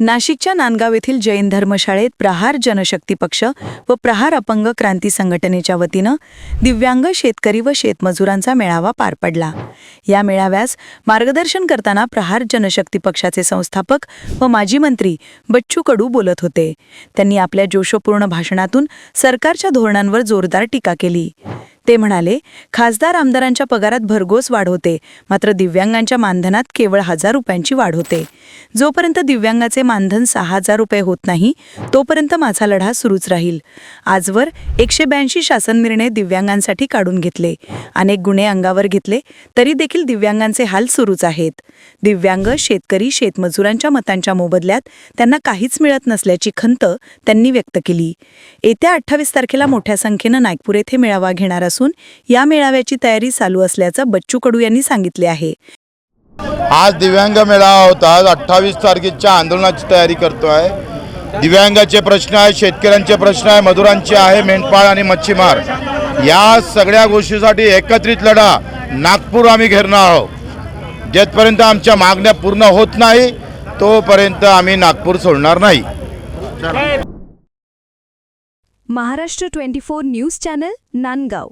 नाशिकच्या नांदगाव येथील जैन धर्मशाळेत प्रहार जनशक्ती पक्ष व प्रहार अपंग क्रांती संघटनेच्या वतीनं दिव्यांग शेतकरी व शेतमजुरांचा मेळावा पार पडला. या मेळाव्यास मार्गदर्शन करताना प्रहार जनशक्ती पक्षाचे संस्थापक व माजी मंत्री बच्चू कडू बोलत होते. त्यांनी आपल्या जोशपूर्ण भाषणातून सरकारच्या धोरणांवर जोरदार टीका केली. ते म्हणाले खासदार आमदारांच्या पगारात भरघोस वाढ होते. मात्र दिव्यांगांच्या मानधनात केवळ हजार रुपयांची वाढ होते. जोपर्यंत दिव्यांगाचे मानधन सहा हजार रुपये होत नाही तोपर्यंत माझा लढा सुरूच राहील. आजवर एकशे ब्याऐंशी शासन निर्णय दिव्यांगांसाठी काढून घेतले. अनेक गुन्हे अंगावर घेतले तरी देखील दिव्यांगांचे हाल सुरूच आहेत. दिव्यांग शेतकरी शेतमजुरांच्या मतांच्या मोबदल्यात त्यांना काहीच मिळत नसल्याची खंत त्यांनी व्यक्त केली. येत्या अठ्ठावीस तारखेला मोठ्या संख्येनं नागपूर येथे मेळावा घेणार असून या मेळाव्याची तयारी चालू असल्याचं बच्चू कडू यांनी सांगितले आहे. आज दिव्यांग मेळावा होता आज अठ्ठावीस तारखेच्या आंदोलनाची तयारी करतो आहे दिव्यांगाचे प्रश्न आहे शेतकऱ्यांचे प्रश्न आहे मजुरांचे आहे मेंढपाळ आणि मच्छीमार. या सगळ्या गोष्टीसाठी एकत्रित लढा. नागपूर आम्ही घेरणार आहोत. जेथपर्यंत आमच्या मागण्या पूर्ण होत नाही तोपर्यंत आम्ही नागपूर सोडणार नाही. Maharashtra twenty four news channel Nandgaon.